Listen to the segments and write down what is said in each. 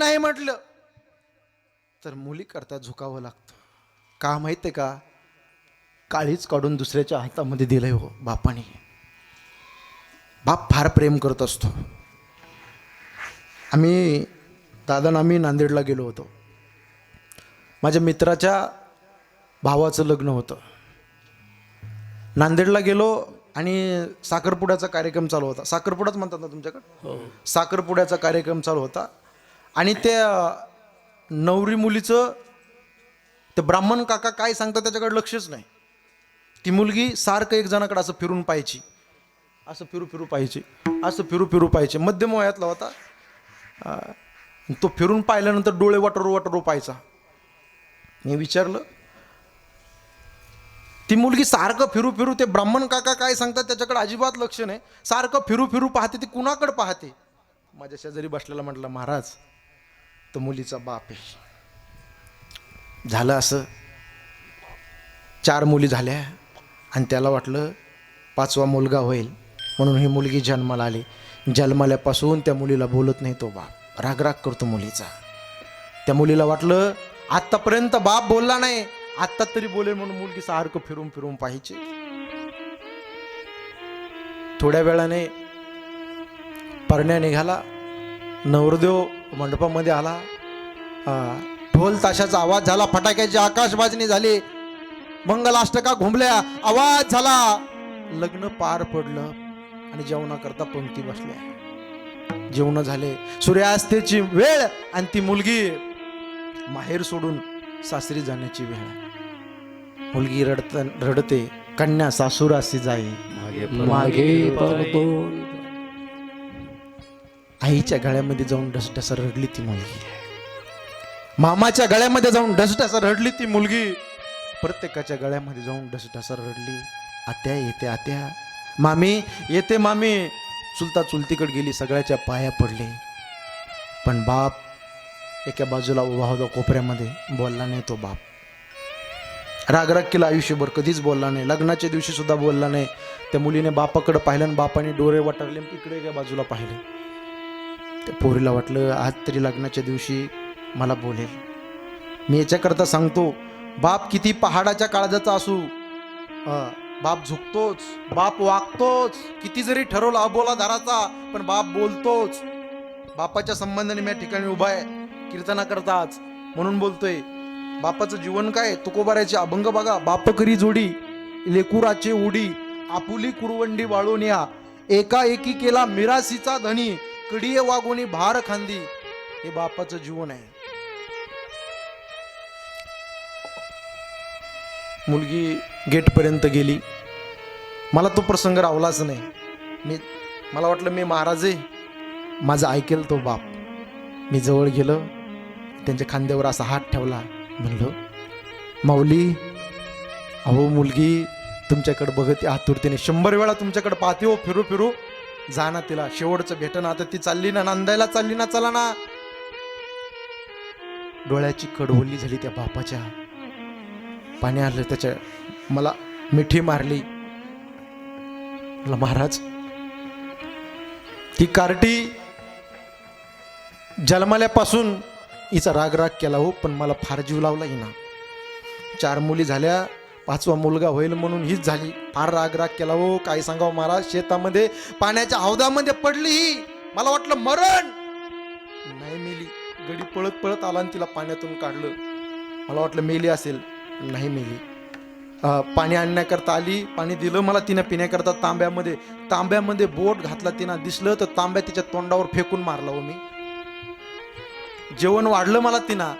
नाही म्हटलं. तर मुली करता झुकावं लागतं. का माहीत आहे का? काळीच काढून दुसऱ्याच्या हातामध्ये दिलंय हो बापाने. बाप फार प्रेम करत असतो. आम्ही दादा आम्ही नांदेडला गेलो होतो. माझ्या मित्राच्या भावाचं लग्न होतं. नांदेडला गेलो आणि साखरपुड्याचा कार्यक्रम चालू होता. साखरपुडाच म्हणतात ना तुमच्याकडे? साखरपुड्याचा कार्यक्रम चालू होता. आणि त्या नवरी मुलीचं ते ब्राह्मण काका काय सांगतात त्याच्याकडे लक्षच नाही. ती मुलगी सारखं एक जणाकडे असं फिरून पाहायची. असं फिरू फिरू पाहायची. असं फिरू फिरू पाहायचे. मध्यम वयातला होता. तो फिरून पाहिल्यानंतर डोळे वाटरो वाटरो पाहायचा. मी विचारलं ती मुलगी सारखं फिरू फिरू ते ब्राह्मण काका काय सांगतात त्याच्याकडे अजिबात लक्ष नाही. सारखं फिरू फिरू पाहते ती कुणाकडे पाहते? माझ्या शेजारी बसलेला म्हटलं महाराज तो मुलीचा बाप आहे. झालं असं. चार मुली झाल्या आणि त्याला वाटलं पाचवा मुलगा होईल. म्हणून ही मुलगी जन्माला आली. जन्माल्यापासून त्या मुलीला बोलत नाही तो बाप. रागराग करतो मुलीचा. त्या मुलीला वाटलं आत्तापर्यंत बाप बोलला नाही. आत्ता तरी बोलेल म्हणून मुलगी सारखं फिरून फिरून पाहिजे थोड्या वेळाने परण्या निघाला. नवरदेव मंडपामध्ये आला. ढोल ताशाचा आवाज झाला फटाक्याची आकाशबाजनी झाली. मंगलाष्टका घुमल्या आवाज झाला. लग्न पार पडलं आणि जेवणाकरता पंक्ती बसल्या. जेवण झाले. सूर्यास्तेची वेळ आणि ती मुलगी. माहेर सोडून सासरी जाण्याची वेळ. मुलगी रडत रडते कन्या सासूरासी जाई मागे परतो आईच्या गळ्यामध्ये जाऊन ढसढस रडली ती मुलगी. मामाच्या गळ्यामध्ये जाऊन ढसढस रडली ती मुलगी. प्रत्येकाच्या गळ्यामध्ये जाऊन ढसढस रडली. आत्या येते आत्या. मामी येते मामी. चुलता चुलतीकडे गेली सगळ्याच्या पाया पडले. पण बाप एका बाजूला उभा होता कोपऱ्यामध्ये बोलला नाही तो बाप. रागराग केला आयुष्यभर कधीच बोलला नाही. लग्नाच्या दिवशी सुद्धा बोलला नाही. त्या मुलीने बापाकडे पाहिलं आणि बापाने डोरे वाटरले इकडे एका बाजूला पाहिले. त्या पोरीला वाटलं आज तरी लग्नाच्या दिवशी मला बोलेल. मी याच्याकरता सांगतो बाप किती पहाडाच्या काळजाचा असू. बाप झुकतोच बाप वागतोच किती जरी ठरवलं अबोला धाराचा पण बाप बोलतोच. बापाच्या संबंधाने मी या ठिकाणी उभा आहे कीर्तना करताच म्हणून बोलतोय बापाचं जीवन काय तुकोबाऱ्याचे अभंग बघा बाप करी जोडी लेकुराचे उडी आपुली कुरवंडी वाळून या. एका एकी केला मिरासीचा धनी कडीय वागुनी भार खांदी हे बापाचं जीवन आहे. मुलगी गेटपर्यंत गेली. मला तो प्रसंग रावलाच नाही. मी मला वाटलं मी महाराज आहे माझं ऐकेल तो बाप. मी जवळ गेलो त्यांच्या खांद्यावर असा हात ठेवला म्हणलो माऊली अहो मुलगी तुमच्याकडे बघते आतुरतेने शंभर वेळा तुमच्याकडे पाहते हो फिरू फिरू. जा ना तिला. शेवटचं भेटणं आता ती चालली ना नांदायला चालली ना चला ना. डोळ्याची कडवली झाली त्या बापाच्या. पाणी आलं त्याच्या मला मिठी मारली. महाराज ती कार्टी जन्माल्यापासून हिचा राग राग केला हो पण मला फार जीव लावला ना. चार मुली झाल्या पाचवा मुलगा होईल म्हणून हीच झाली. फार राग राग केला हो. काय सांगावं महाराज? शेतामध्ये पाण्याच्या हौदामध्ये पडली ही. मला वाटलं मरण. नाही मेली. गडी पळत पळत आला आणि तिला पाण्यातून काढलं. मला वाटलं मेली असेल. नाही मेली. पाणी आणण्याकरता आली. पाणी दिलं मला तिनं पिण्याकरता तांब्यामध्ये. तांब्यामध्ये बोट घातला तिनं. दिसलं तर तांब्या तिच्या तोंडावर फेकून मारला हो मी. जेवण वाढलं मला तिनं.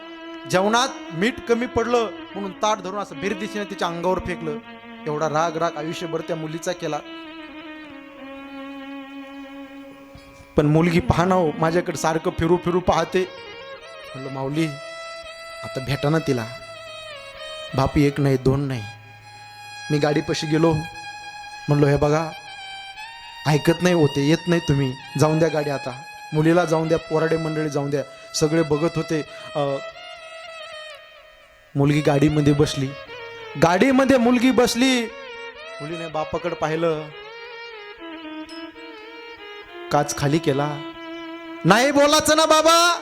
जेवणात मीठ कमी पडलं म्हणून ताट धरून असं भेर तिच्या अंगावर फेकलं. एवढा राग राग आयुष्यभर त्या मुलीचा केला. पण मुलगी पाहणं हो माझ्याकडे सारखं फिरू फिरू पाहते. म्हणलं माऊली आता भेटा ना तिला. बाप एक नाही दोन नाही. मी गाडीपाशी गेलो. म्हणलो हे बघा ऐकत नाही होते येत नाही तुम्ही. जाऊन द्या गाडी आता. मुलीला जाऊन द्या पोराडे मंडळी जाऊन द्या. सगळे बघत होते. मुलगी गाडीमध्ये बसली. गाडीमध्ये मुलगी बसली. मुलीने बापाकडे पाहिलं. काच खाली केला. नाही बोलायचं ना बाबा.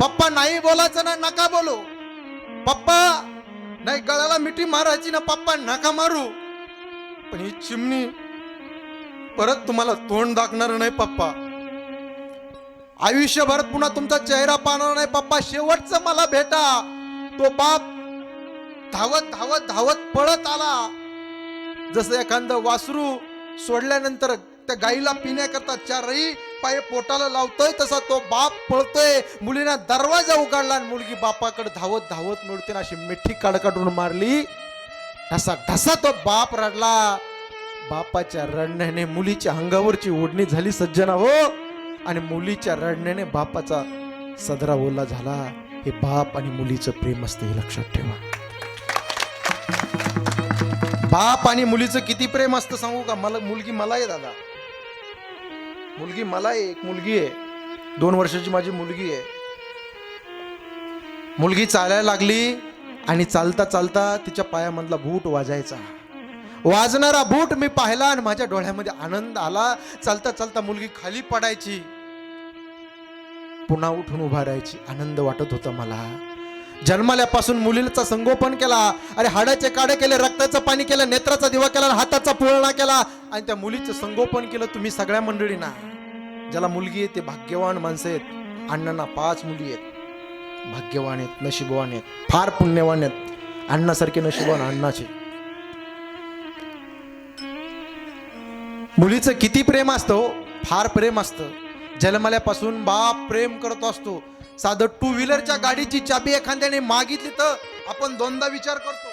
पप्पा नाही बोलायचं ना नका बोलू. पप्पा नाही गळ्याला मिठी मारायची ना पप्पा नका मारू. पण ही चिमणी परत तुम्हाला तोंड दाखणार नाही पप्पा. आयुष्यभर पुन्हा तुमचा चेहरा पाहणार नाही पप्पा. शेवटचं मला भेटा. तो बाप धावत धावत धावत पळत आला. जसं एखादं वासरू सोडल्यानंतर त्या गाईला पिण्याकरता चारही पाय पोटाला लावतोय तसा तो बाप पळतोय. मुलीना दरवाजा उघडला आणि मुलगी बापाकडे धावत धावत मिळते अशी मिठी काढकाढून मारली. ढसा ढसा तो बाप रडला. बापाच्या रडण्याने मुलीच्या अंगावरची ओढणी झाली सज्जना हो. आणि मुलीच्या रडण्याने बापाचा सदरा ओला झाला. हे बाप आणि मुलीचं प्रेम असते हे लक्षात ठेवा. बाप आणि मुलीचं किती प्रेम असतं सांगू का? मला मुलगी मला आहे दादा. मुलगी मला आहे एक मुलगी आहे. दोन वर्षाची माझी मुलगी आहे. मुलगी चालायला लागली आणि चालता चालता तिच्या पायामधला बूट वाजायचा. वाजणारा बूट मी पाहिला आणि माझ्या डोळ्यामध्ये आनंद आला. चालता चालता मुलगी खाली पडायची. पुन्हा उठून उभा राहायची. आनंद वाटत होता मला. जन्माल्यापासून मुलीचं संगोपन केला अरे हाडाचे काडे केले रक्ताचं पाणी केलं नेत्राचा दिवा केला आणि हाताचा पुळणा केला आणि त्या मुलीचं संगोपन केलं तुम्ही सगळ्या मंडळींना. ज्याला मुलगी आहे ते भाग्यवान माणसं आहेत. अण्णांना पाच मुली आहेत. भाग्यवान आहेत नशिबवान आहेत फार पुण्यवान आहेत. अण्णासारखे नशिबवान अण्णाचे. मुलीचं किती प्रेम असतं हो? फार प्रेम असतं. जन्मल्यापासून बाप प्रेम करत असतो. साधं टू व्हीलरच्या गाडीची चाबी एखाद्याने मागितली तर आपण दोनदा विचार करतो.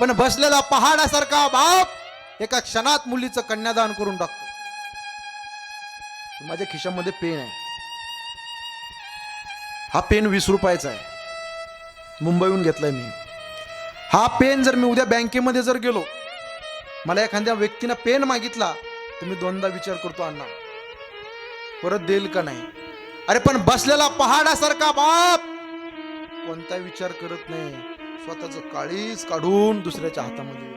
पण बसलेला पहाडासारखा बाप एका क्षणात मुलीचं कन्यादान करून टाकतो. माझ्या खिशामध्ये पेन आहे. हा पेन वीस रुपयाचा आहे. मुंबईहून घेतलाय मी. हा पेन जर मी उद्या बँकेमध्ये जर गेलो मला एखाद्या व्यक्तीनं पेन मागितला तर मी दोनदा विचार करतो अण्णा परत देईल का नाही? अरे पण बसलेला पहाडासारखा बाप. कोणता विचार करत नाही. स्वतःच काळीच काढून दुसऱ्याच्या हातामध्ये.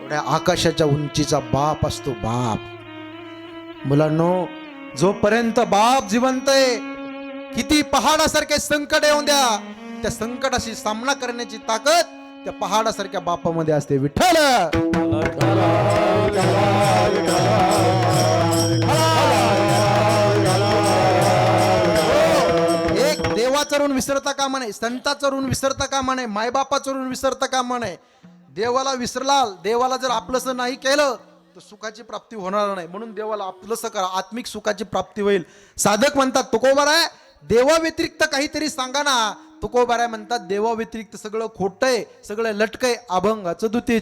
एवढ्या आकाशाच्या उंचीचा बाप असतो बाप. मुलांनो जोपर्यंत बाप जिवंत आहे किती पहाडासारखे संकट येऊन द्या. त्या संकटाशी सामना करण्याची ताकद त्या पहाडासारख्या बापामध्ये असते. विठ्ठल! ऋण विसरता कामा नये संताचं ऋण विसरता कामा नये मायबापाचं ऋण विसरता कामा नये. देवाला विसरलाल देवाला जर आपलंसं नाही केलं तर सुखाची प्राप्ती होणार नाही. म्हणून देवाला आपलंसं करा आत्मिक सुखाची प्राप्ती होईल. साधक म्हणतात तुकोबर आहे देवा व्यतिरिक्त काहीतरी सांगा ना. तुकोबर आहे म्हणतात देवा व्यतिरिक्त सगळं खोटंय सगळं लटकय अभंगाचं द्वितीय